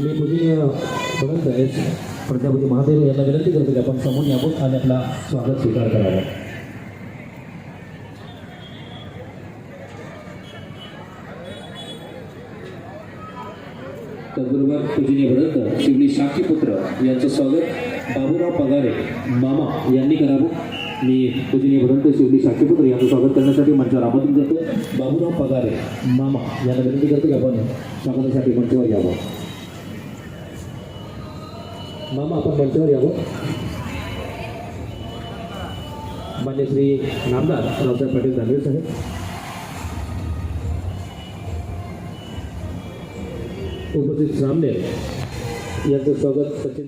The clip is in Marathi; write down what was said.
मी पूजनीय भगवंत आहे. प्रजापती महादेव यांना विनंती करतो की आपण समोर यावं आणि आपला स्वागत स्वीकार करावा. त्याचबरोबर पूजनीय भगवंत शिवली शाखीपुत्र यांचं स्वागत. बाबूराव पगारे मामा यांनी करावं. मी पूजनीय भगवंत शिवली शाखीपुत्र यांचं स्वागत करण्यासाठी मंचावर आमंत्रित करतो. बाबूराव पगारे मामा यांना विनंती करतो की आपण स्वागतासाठी मंचावर यावं. मामा आपण मंचावर यावं मान्य श्री नामदार रावसाहेब पाटील दानवे साहेब उपस्थित सामने यांचं स्वागत सचिन